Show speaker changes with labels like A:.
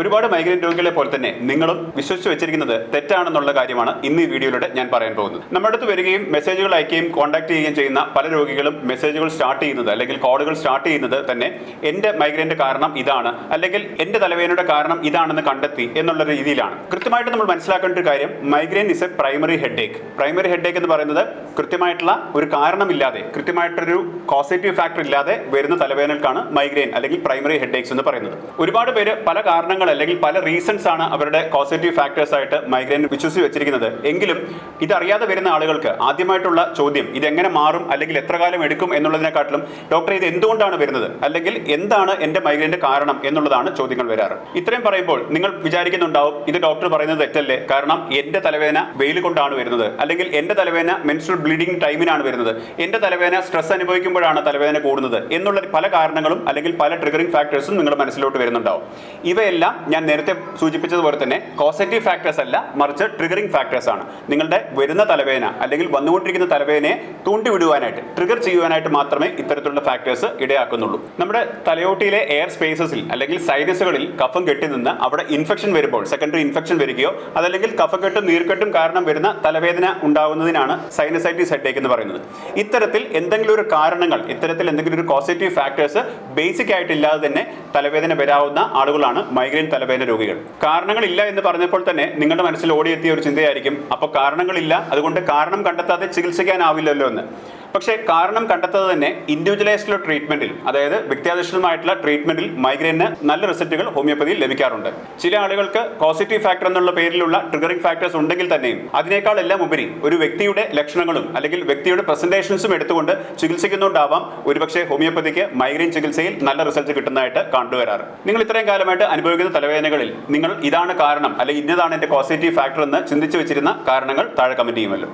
A: ഒരുപാട് മൈഗ്രെയിൻ രോഗികളെ പോലെ തന്നെ നിങ്ങളും വിശ്വസിച്ച് വെച്ചിരിക്കുന്നത് തെറ്റാണെന്നുള്ള കാര്യമാണ് ഇന്ന് ഈ വീഡിയോയിലൂടെ ഞാൻ പറയാൻ പോകുന്നത്. നമ്മുടെ അടുത്ത് വരികയും മെസ്സേജുകൾ അയക്കുകയും കോൺടാക്ട് ചെയ്യുകയും ചെയ്യുന്ന പല രോഗികളും മെസ്സേജുകൾ സ്റ്റാർട്ട് ചെയ്യുന്നത് അല്ലെങ്കിൽ കോളുകൾ സ്റ്റാർട്ട് ചെയ്യുന്നത് തന്നെ എന്റെ മൈഗ്രെയിന്റെ കാരണം ഇതാണ് അല്ലെങ്കിൽ എന്റെ തലവേദനയുടെ കാരണം ഇതാണെന്ന് കണ്ടെത്തി എന്നുള്ള രീതിയിലാണ്. കൃത്യമായിട്ട് നമ്മൾ മനസ്സിലാക്കേണ്ട ഒരു കാര്യം migraine is a primary headache primary headache എന്ന് പറയുന്നത് കൃത്യമായിട്ടുള്ള ഒരു കാരണമില്ലാതെ കൃത്യമായിട്ടൊരു കോസേറ്റീവ് ഫാക്ടർ ഇല്ലാതെ വരുന്ന തലവേദനകൾക്കാണ് മൈഗ്രെയിൻ അല്ലെങ്കിൽ പ്രൈമറി ഹെഡേക്സ് എന്ന് പറയുന്നത്. ഒരുപാട് പേര് പല കാരണങ്ങൾ അല്ലെങ്കിൽ പല റീസൺസ് ആണ് അവരുടെ കോസേറ്റീവ് ഫാക്ടേഴ്സ് ആയിട്ട് മൈഗ്രെയിൻ വിശ്വസിച്ച് വെച്ചിരിക്കുന്നത് എങ്കിലും ഇതറിയാതെ വരുന്ന ആളുകൾക്ക് ആദ്യമായിട്ടുള്ള ചോദ്യം ഇതെങ്ങനെ മാറും അല്ലെങ്കിൽ എത്ര കാലം എടുക്കും എന്നുള്ളതിനെക്കാട്ടിലും ഡോക്ടർ ഇത് എന്തുകൊണ്ടാണ് വരുന്നത് അല്ലെങ്കിൽ എന്താണ് എന്റെ മൈഗ്രെയിന്റെ കാരണം എന്നുള്ളതാണ് ചോദ്യങ്ങൾ വരാറ്. ഇത്രയും പറയുമ്പോൾ നിങ്ങൾ വിചാരിക്കുന്നുണ്ടാവും ഇത് ഡോക്ടർ പറയുന്നത് തെറ്റല്ലേ? കാരണം എന്റെ തലവേദന വെയിൽ കൊണ്ടാണ് വരുന്നത്. അല്ലെങ്കിൽ എന്റെ തലവേദന മെൻസ്ട്രൽ ബ്ലീഡിംഗ് ടൈമിനാണ് വരുന്നത്. എന്റെ തലവേദന സ്ട്രെസ് അനുഭവിക്കുമ്പോഴാണ് തലവേദന കൂടുന്നത് എന്നുള്ള പല കാരണങ്ങളും അല്ലെങ്കിൽ പല ട്രിഗറിംഗ് ഫാക്ടേഴ്സും നിങ്ങളുടെ മനസ്സിലോട്ട് വരുന്നുണ്ടാവും. ഇവയെല്ലാം ഞാൻ നേരത്തെ സൂചിപ്പിച്ചതുപോലെ തന്നെ കോസറ്റീവ് ഫാക്ടേഴ്സ് അല്ല മറിച്ച് ട്രിഗറിംഗ് ഫാക്ടേഴ്സ് ആണ്. നിങ്ങളുടെ വരുന്ന തലവേദന അല്ലെങ്കിൽ വന്നുകൊണ്ടിരിക്കുന്ന തലവേദനയെ തൂണ്ടിവിടുവാനായിട്ട് ട്രിഗർ ചെയ്യുവാനായിട്ട് മാത്രമേ ഇത്തരത്തിലുള്ള ഫാക്ടേഴ്സ് ഇടയാക്കുന്നുള്ളൂ. നമ്മുടെ തലയോട്ടിയിലെ എയർ സ്പേസസിൽ അല്ലെങ്കിൽ സൈനസുകളിൽ കഫം കെട്ടി നിന്ന് അവിടെ ഇൻഫെക്ഷൻ വരുമ്പോൾ സെക്കൻഡറി ഇൻഫെക്ഷൻ വരികയോ അതല്ലെങ്കിൽ കഫക്കെട്ടും നീർക്കെട്ടും കാരണം വരുന്ന തലവേദന ഉണ്ടാകുന്നതിനാണ് സൈനസൈറ്റിസ് ഹെഡേക്ക് എന്ന് പറയുന്നത്. ഇത്തരത്തിൽ എന്തെങ്കിലും ഒരു കാരണങ്ങൾ ഇത്തരത്തിൽ എന്തെങ്കിലും ഒരു കോസറ്റീവ് ഫാക്ടേഴ്സ് ബേസിക് ആയിട്ടില്ലാതെ തന്നെ തലവേദന വരാവുന്ന ആളുകളാണ് മൈഗ്രെയിൻ തലവേദന രോഗികൾ. കാരണങ്ങളില്ല എന്ന് പറഞ്ഞപ്പോൾ തന്നെ നിങ്ങളുടെ മനസ്സിൽ ഓടിയെത്തിയ ഒരു ചിന്തയായിരിക്കും. അപ്പോൾ കാരണങ്ങളില്ല അതുകൊണ്ട് കാരണം കണ്ടെത്താതെ ചികിത്സിക്കാനാവില്ലല്ലോ എന്ന്. പക്ഷേ കാരണം കണ്ടെത്തത് തന്നെ ഇൻഡിവിജ്വലൈസ്ഡ് ട്രീറ്റ്മെന്റിൽ അതായത് വ്യക്തിയാധിഷ്ഠിതമായിട്ടുള്ള ട്രീറ്റ്മെന്റിൽ മൈഗ്രെയിന് നല്ല റിസൾട്ടുകൾ ഹോമിയോപ്പതിയിൽ ലഭിക്കാറുണ്ട്. ചില ആളുകൾക്ക് പോസിറ്റീവ് ഫാക്ടർ എന്നുള്ള പേരിലുള്ള ട്രിഗറിംഗ് ഫാക്ടേഴ്സ് ഉണ്ടെങ്കിൽ തന്നെയും അതിനേക്കാൾ എല്ലാം ഉപരി ഒരു വ്യക്തിയുടെ ലക്ഷണങ്ങളും അല്ലെങ്കിൽ വ്യക്തിയുടെ പ്രസന്റേഷൻസും എടുത്തുകൊണ്ട് ചികിത്സിക്കുന്നുണ്ടാവാം ഒരുപക്ഷെ ഹോമിയോപ്പതിക്ക് മൈഗ്രെയിൻ ചികിത്സയിൽ നല്ല റിസൾട്ട് കിട്ടുന്നതായിട്ട് കണ്ടുവരാറ്. നിങ്ങൾ ഇത്രയും കാലമായിട്ട് അനുഭവിക്കുന്ന തലവേദനകളിൽ നിങ്ങൾ ഇതാണ് കാരണം അല്ലെങ്കിൽ ഇന്നതാണ് എന്റെ പോസിറ്റീവ് ഫാക്ടർ എന്ന് ചിന്തിച്ചു വെച്ചിരുന്ന കാരണങ്ങൾ താഴെ കമന്റ് ചെയ്യുമല്ലോ.